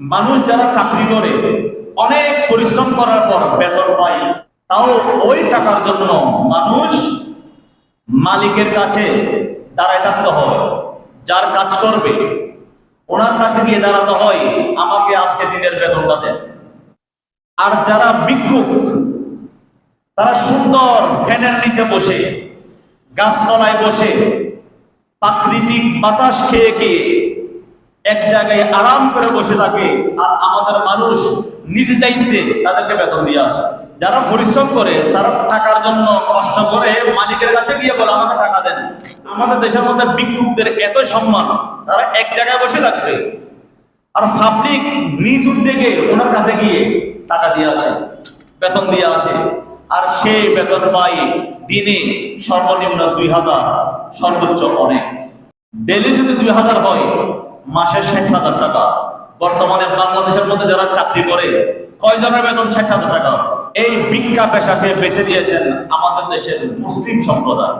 মানুষ যারা চাকরি করে, অনেক পরিশ্রম করার পর বেতন পায়, তাও ওই টাকার জন্য মানুষ মালিকের কাছে দাঁড়ায় থাকতে হয়। যার কাজ করবে, ওনার কাছে গিয়ে দাঁড়াতে হয়, আমাকে আজকে দিনের বেতনটা দেন। আর যারা ভিক্ষুক, তারা সুন্দর ফ্যানের নিচে বসে, গাছতলায় বসে, প্রাকৃতিক বাতাস খেয়ে খেয়ে এক জায়গায় আরাম করে বসে থাকে আর আমাদের মানুষ নিজ দায়িত্বে তাদেরকে বেতন দিয়ে আসে। যারা পরিশ্রম করে, তারা টাকার জন্য কষ্ট করে মালিকের কাছে গিয়ে বলে, আমাকে টাকা দেন। আমাদের দেশের মধ্যে ভিক্ষুকদের এত সম্মান, তারা এক জায়গায় বসে থাকবে। আর পাবলিক নিজ উদ্যোগে ওনার কাছে গিয়ে টাকা দিয়ে আসে, বেতন দিয়ে আসে। আর সে বেতন পাই দিনে সর্বনিম্ন দুই হাজার, সর্বোচ্চ অনেক। ডেলি যদি দুই হাজার হয় মাসে ষাট হাজার টাকা। বর্তমানে বাংলাদেশের মধ্যে যারা চাকরি করে, কয়জনের বেতন ষাট হাজার টাকা আছে? এই ভিক্ষা পেশাকে বেছে দিয়েছেন আমাদের দেশের মুসলিম সম্প্রদায়।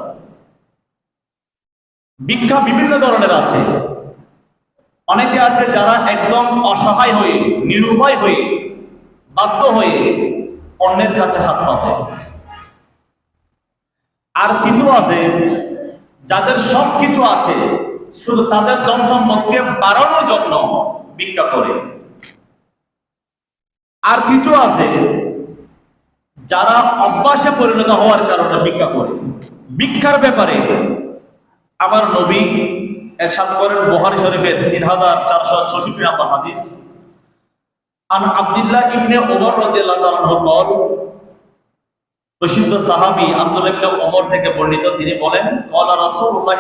ভিক্ষা বিভিন্ন ধরনের আছে। অনেকে আছে যারা একদম অসহায় হয়ে, নিরুপায় হয়ে, বাধ্য হয়ে অন্যের কাছে হাত পাতে আর কিছু আছে যাদের সব কিছু আছে শুধু তাদের ধন সম্পদকে বাড়ানোর জন্য ভিক্ষা করে। আর কিছু আছে যারা অভ্যাসে পরিণত হওয়ার কারণে ভিক্ষা করে। ভিক্ষার ব্যাপারে আমার নবী এরশাদ করেন বুখারী শরীফের তিন হাজার চারশো চৌষট্টি নম্বর হাদিস। আন আবদুল্লাহ ইবনে ওমর রাদিয়াল্লাহু তাআলা বল প্রসিদ্ধ সাহাবী আব্দুল্লাহ ইবনে ওমর থেকে বর্ণিত, তিনি বলেন, ক্বালা রাসূলুল্লাহ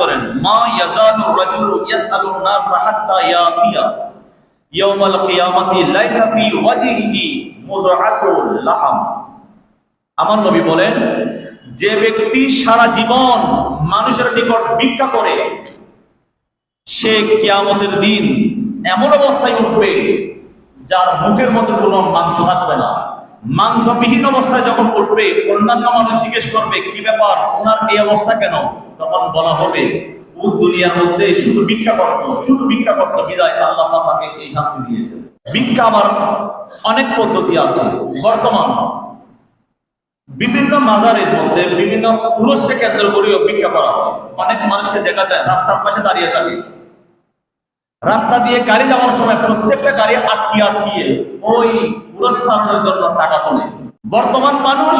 করেন, মা ইয়াজালু রাজুলু ইয়াসআলু নাস হাত্তা ইয়াতিয়া কিয়ামাতি লাইসা ফি লাহাম। আমার নবী বলেন, যে ব্যক্তি সারা জীবন মানুষের নিকট ভিক্ষা করে, সে কিয়ামতের দিন এমন অবস্থায় উঠবে যার মুখের মধ্যে কোনো মাংস থাকবে না। মাংসবিহীন অবস্থায় যখন উঠবে, অন্যান্য মানুষ জিজ্ঞেস করবে, কি ব্যাপার? ওনার এই অবস্থা কেন? তখন বলা হবে, ও দুনিয়ার মধ্যে শুধু ভিক্ষা করত, শুধু ভিক্ষা করত, বিদায়, আল্লাহ তাকে এই শাস্তি দিয়েছে ভিক্ষা আবার অনেক পদ্ধতি আছে, বর্তমান। বিভিন্ন মাজারের মধ্যে বিভিন্ন পুরুষকে কেন্দ্র করেও ভিক্ষা করা হয়। অনেক মানুষকে দেখা যায়, রাস্তার পাশে দাঁড়িয়ে থাকে। রাস্তা দিয়ে গাড়ি যাওয়ার সময় প্রত্যেকটা গাড়ি আটকিয়ে আটকিয়ে ওই উরস পালনের জন্য টাকা তোলে। বর্তমান মানুষ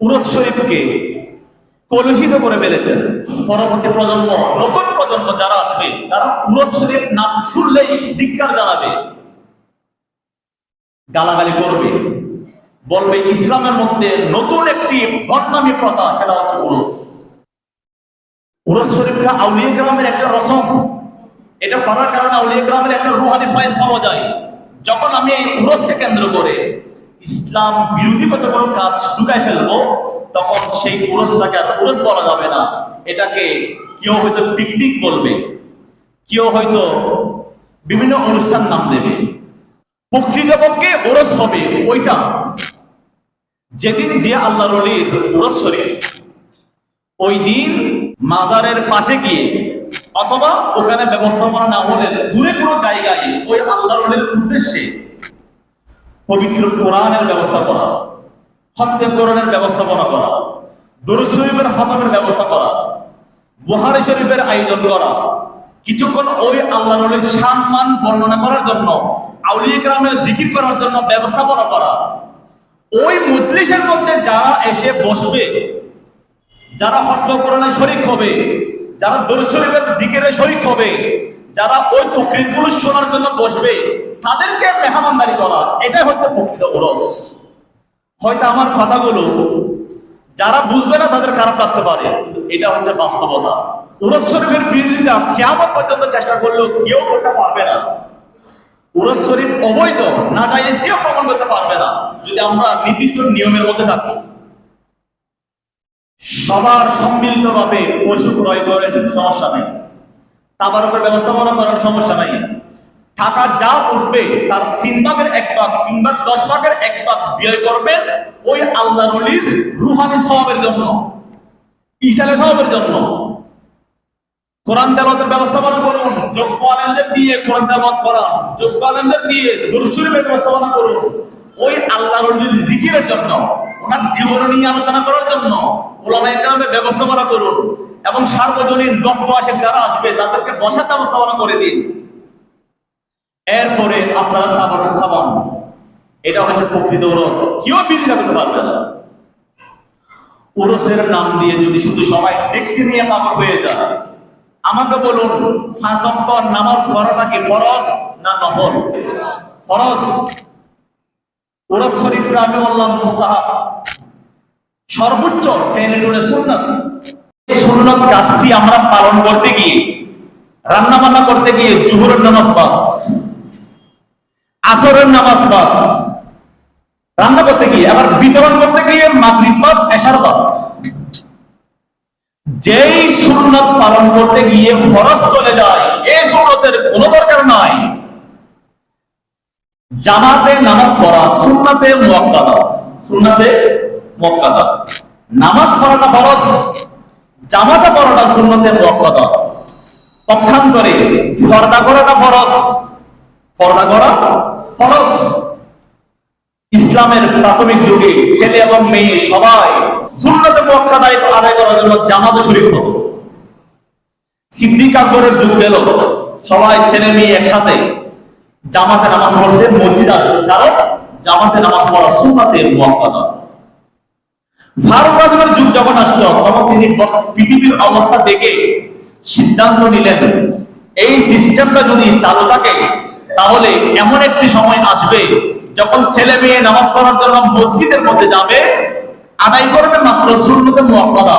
উরস শরীফকে কলুষিত করে ফেলেছেন। পরবর্তী প্রজন্ম, নতুন প্রজন্ম যারা আসবে, তারা উরস শরীফ নাম শুনলেই ধিক্কার জানাবে। গালাগালি করবে। বলবে, ইসলামের মধ্যে নতুন একটি বদনামী প্রথা, সেটা হচ্ছে উরস। উরস শরীফটা আউলিয়া গ্রামের একটা রসম। এটা করার কারণে আউলিয়া একটা রুহানি ফয়েজ পাওয়া যায়। যখন আমি এই উরসকে কেন্দ্র করে ইসলাম বিরোধী কত কোনো কাজ ঢুকাই ফেলব, তখন সেই উরসটাকে আর উরস বলা যাবে না। এটাকে কেউ হয়তো পিকনিক বলবে, কেউ হয়তো বিভিন্ন অনুষ্ঠান নাম দেবে। প্রকৃতপক্ষে ওরস হবে ওইটা। যেদিন যে আল্লাহ রলির উরস শরীফ, ওই দিন মাজারের পাশে গিয়ে অথবা ওখানে ব্যবস্থাপনা না হলে দূরে কোনো জায়গায় ওই আল্লাহরলের উদ্দেশ্যে পবিত্র কোরআনের ব্যবস্থা করা হত্যা কোরআনের ব্যবস্থাপনা করা, দরুদ শরীফের হতমের ব্যবস্থা করা বুহারি শরীফের আয়োজন করা, কিছুক্ষণ ওই আল্লাহ সম্মান বর্ণনা করার জন্য, আউলিয়া গ্রামের জিকির করার জন্য ব্যবস্থাপনা করা। ওই মজলিসের মধ্যে যারা এসে বসবে, যারা হত্য কোরআনে শরিক হবে যারা দরুদ শরীফের জিকিরে শরিক হবে, যারা ওই তকরিরগুলো শোনার জন্য বসবে, তাদেরকে মেহমানদারি করা, এটাই হচ্ছে প্রকৃত ওরস। হয়তো আমার কথাগুলো যারা বুঝবে না তাদের খারাপ লাগতে পারে এটা হচ্ছে বাস্তবতা। উরদ শরীফের বিরোধিতা কেমন পর্যন্ত চেষ্টা করলেও কেউ করতে পারবে না। উরদ শরীফ অবৈধ, না জায়েজ কেউ প্রমাণ করতে পারবে না। যদি আমরা নির্দিষ্ট নিয়মের মধ্যে থাকি সবার সম্মিলিতভাবে পশু ক্রয় করেন, সমস্যা নেই। তাবারকের ব্যবস্থাপনা করার সমস্যা নাই। টাকা যা উঠবে, তার তিন ভাগের এক ভাগ কিংবা দশ ভাগের এক ভাগ ব্যয় করবেন ওই আল্লাহ রলির রুহানি স্বভাবের জন্য ইসালে স্বভাবের জন্য। কোরআন তেলাওয়াতের ব্যবস্থাপনা করুন, যোগ্য আলেমদের দিয়ে কোরআন তেলাওয়াত করান যোগ্য আলেমদের দিয়ে দুরূদ ব্যবস্থাপনা করুন। ওই আল্লাহর নবীর জিকিরের জন্য, ওনার জীবন নিয়ে আলোচনা করার জন্য ওলামা ইকরামের ব্যবস্থাপনা করুন এবং সার্বজনীন বক্ত আসে যারা আসবে তাদেরকে বসার ব্যবস্থাপনা করে দিন। এরপরে আপনারা তাবারক খাওয়ান। এটা হচ্ছে প্রকৃত ওরস। কেউ বিরোধিতা করতে পারবে না। ওরসের নাম দিয়ে যদি শুধু সবাই ট্যাক্সি নিয়ে পাগল হয়ে যায়, আমাকে বলুন পাঁচ নামাজ পড়াটা কি ফরজ না নফল? ফরজ। ওরস শরীফটা আমি বললাম মুস্তাহাব। সর্বোচ্চ টেনে টুনে সুন্নত। সুন্নত কাজটি আমরা পালন করতে গিয়ে রান্না বান্না করতে গিয়ে জুহুরের নামাজ বাদ, আসরের নামাজ বাদ, রান্না করতে গিয়ে, আবার বিতরণ করতে গিয়ে মাগরিব বাদ, এশার বাদ। যেই সুন্নত পালন করতে গিয়ে ফরজ চলে যায়, এই সুন্নতের কোনো দরকার নাই। জামাতে নামাজ পড়া, সুন্নাতে মুয়াক্কাদা। সুন্নাতে মুয়াক্কাদা নামাজ পড়াটা ফরজ, জামাতে পড়াটা সুন্নতে মুয়াক্কাদা পক্ষান্তরে ফর্দা করাটা ফরজ, ফর্দা করা ফরজ। ইসলামের প্রাথমিক যুগে ছেলে এবং মেয়ে সবাই সুন্নতে মুয়াক্কাদা আদায় করার জন্য জামাতে শরীক হতো। সিদ্দিক যুগ গেল, সবাই ছেলে মেয়ে একসাথে জামাতে নামাজ পড়তে মসজিদ আসতো। কারণ জামাতে নামাজ পড়া সুন্নাতে ফারুক আজমের যুগ যখন আসলো, তখন তিনি পৃথিবীর অবস্থা দেখে সিদ্ধান্ত নিলেন, এই সিস্টেমটা যদি চালু থাকে, তাহলে এমন একটি সময় আসবে যখন ছেলে মেয়ে নামাজ পড়ার জন্য মসজিদের মধ্যে যাবে, আদায় করবে মাত্র সুন্নতে মুয়াক্কাদা।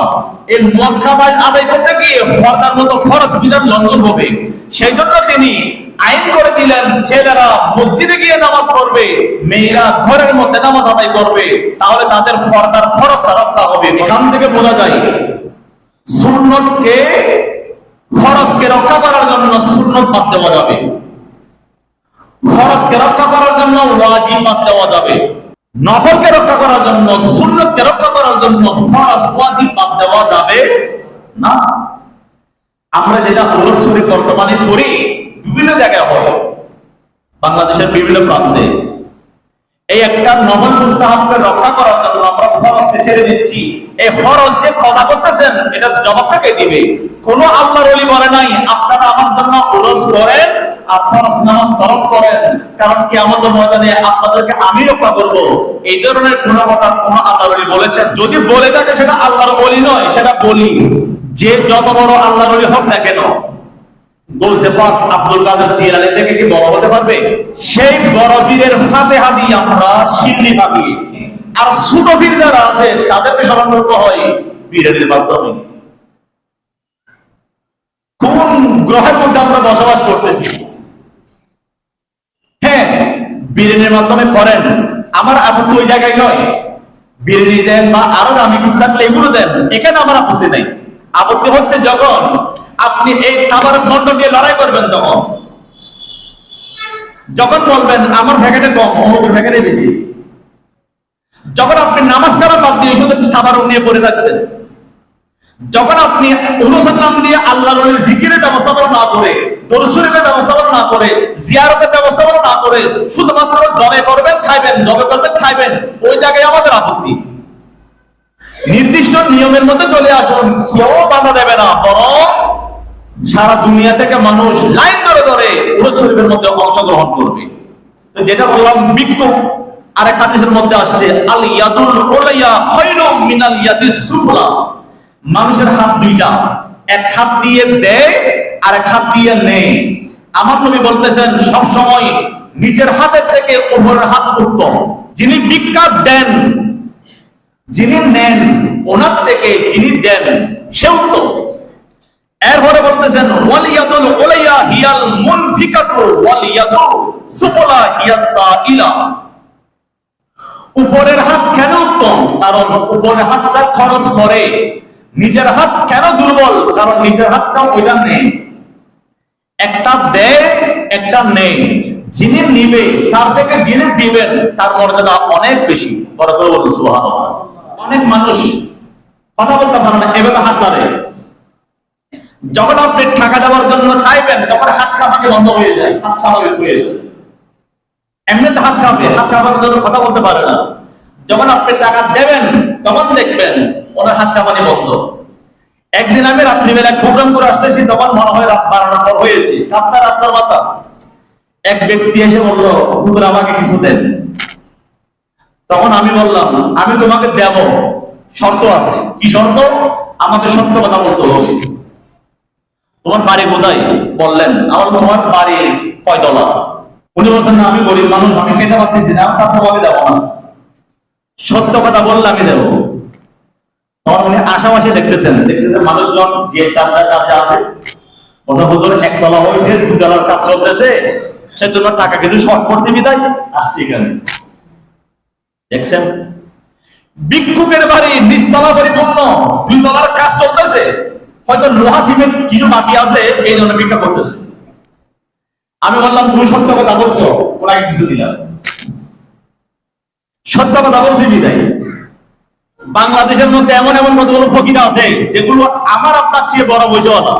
এই মুয়াক্কাদা আদায় করতে গিয়ে ফরদার মতো ফরজ বিধান লঙ্ঘন হবে। সেই জন্য তিনি আইন করে দিলেন, ছেলেরা মসজিদে গিয়ে নামাজ পড়বে, মেয়েরা ঘরের মধ্যে নামাজ আদায় করবে, তাহলে তাদের ফরদার ফরজ রক্ষা হবে। এখান থেকে বোঝা যায়, সুন্নতকে, ফরজকে রক্ষা করার জন্য সুন্নত বাদ দেওয়া যাবে। ফরজকে রক্ষা করার জন্য ওয়াজিব বাদ দেওয়া যাবে। নফলকে রক্ষা করার জন্য, সুন্নতকে রক্ষা করার জন্য ফরজ, ওয়াজিব বাদ দেওয়া যাবে না। আমরা যেটা হলুদ শরীফ বর্তমানে করি বিভিন্ন জায়গায় হয়। বাংলাদেশের বিভিন্ন প্রান্তে। এই একটা নবল মুস্তাহাবকে রক্ষা করার জন্য আমরা ফরজকে ছেড়ে দিচ্ছি। এই ফরজ যে কথা করতেছেন এটা জবাবটা কে দিবে? কোন আল্লাহর ওলি বলে নাই, আপনারা আমার জন্য উরস করেন আর ফরজ নামাজ তরক করেন। কারণ কি আমাদের ময়দানে আপনাদেরকে আমি রক্ষা করব। এই ধরনের কোন কথা কোন আল্লাহর ওলি বলেছেন? যদি বলে থাকে সেটা আল্লাহর ওলি নয়, সেটা বলি। যে যত বড় আল্লাহর ওলি হোক না কেন বসবাস করতেছি? হ্যাঁ বীরেনের মাধ্যমে করেন। আমার আপত্তি ওই জায়গায় নয়। বিরিয়ানি দেন বা আরও দামি কিছু থাকলে এগুলো দেন। এখানে আমার আপত্তি নেই। আপত্তি হচ্ছে যখন আপনি এই খাবার দণ্ড দিয়ে লড়াই করবেন তখন। যখন বলবেন, আমার প্যাকেটে কম অমুকের বেশি। যখন আপনি নামাজ কালাম বাদ দিয়ে শুধু খাবার নিয়ে পড়ে থাকবেন। যখন আপনি অনুসন্ধান দিয়ে আল্লাহ জিকিরের ব্যবস্থাপনা না করে দরশরীফের ব্যবস্থাপনা না করে, জিয়ারতের ব্যবস্থাপনা না করে, শুধুমাত্র জবে করবেন, খাইবেন, জবে করবেন, খাইবেন, ওই জায়গায় আমাদের আপত্তি। নির্দিষ্ট নিয়মের মধ্যে চলে আসুন, কেউ বাধা দেবে না, বরং সারা দুনিয়া থেকে মানুষ লাইন ধরে ধরে উরুজ শরীফের মধ্যে অংশগ্রহণ করবে। তো যেটা বললাম বিক্ষোভ আরেক হাদিসের মধ্যে আসছে, আল ইয়াদুল উলাইয়া খায়রুম মিনাল ইয়াদিস সুফলা। মানুষের হাত দুইটা, এক হাত দিয়ে দেয় আর এক হাত দিয়ে নেয়। আমার নবী বলতেছেন সব সময় নিচের হাতের থেকে উপরের হাত উত্তম। যিনি বিজ্ঞাপ দেন, যিনি নেন, ওনার থেকে যিনি দেন, সে উত্তম। এরপরে বলতেছেন, ওয়ালিয়াদুল উলাইয়া হিয়াল মুনফিকাতু ওয়ালিয়াদু সুফলা হিয়াস সাইলা। উপরের হাত কেন উত্তম? কারণ উপরের হাতটা খরচ করে। নিজের হাত কেন দুর্বল? কারণ নিজের হাতটা ওইটা নেই। একটা দেয়, একটা নেই। যিনি নিবে, তার থেকে যিনি দিবেন, তার মর্যাদা অনেক বেশি। বড় করে সুবহানাল্লাহ। অনেক মানুষ কথা বলতে পারে না, এভাবে হাত ধরে। যখন আপনি টাকা দেওয়ার জন্য চাইবেন, তখন হাত কাঁপাকে বন্ধ হয়ে যায়, হাত স্বাভাবিক হয়ে যায়। এমনিতে হাত কাঁপে হাত কাঁপানোর জন্য কথা বলতে পারে না। যখন আপনি টাকা দেবেন, তখন দেখবেন ওনার হাত কাঁপানি বন্ধ। একদিন আমি রাত্রিবেলা প্রোগ্রাম করে আসতেছি, তখন মনে হয় রাত বারোটার পর হয়েছে। রাস্তা রাস্তার মাথা। এক ব্যক্তি এসে বলল, হুজুর, আমাকে কিছু দেন। তখন আমি বললাম, আমি তোমাকে দেব। শর্ত আছে। কি শর্ত? আমাকে সত্য কথা বলতে হবে। তোমার বাড়ি কোথায়? বললেন, আমার তোমার বাড়ি কয়তলা। উনি বলছেন, না, আমি গরিব মানুষ, আমি খেতে পারতেছি না, আপনার তোমাকে দেবো না। সত্য কথা বললে আমি দেবো। তখন উনি আশাপাশি দেখতেছেন দেখতেছেন মানুষজন যে চার চার কাজে আছে। ওটা হুজুর, একতলা হয়েছে দুতলার কাজ চলতেছে, সেজন্য টাকা কিছু শর্ট পড়ছে বিদায়, আসছি এখানে। দেখছেন? ভিক্ষুকের বাড়ি নিচতলা পরিপূর্ণ দুই তলার কাজ চলতেছে। হয়তো লোহা সিমেন্ট কিছু বাকি আছে, এই জন্য ভিক্ষা করতেছে। আমি বললাম, তুমি সত্য কথা বলছো ওরা কিছু দিলাম সত্য কথা বলছি বিদায়। বাংলাদেশের মধ্যে এমন এমন কতগুলো ফকিরা আছে, যেগুলো আমার আপনার চেয়ে বড় বয়সওয়ালা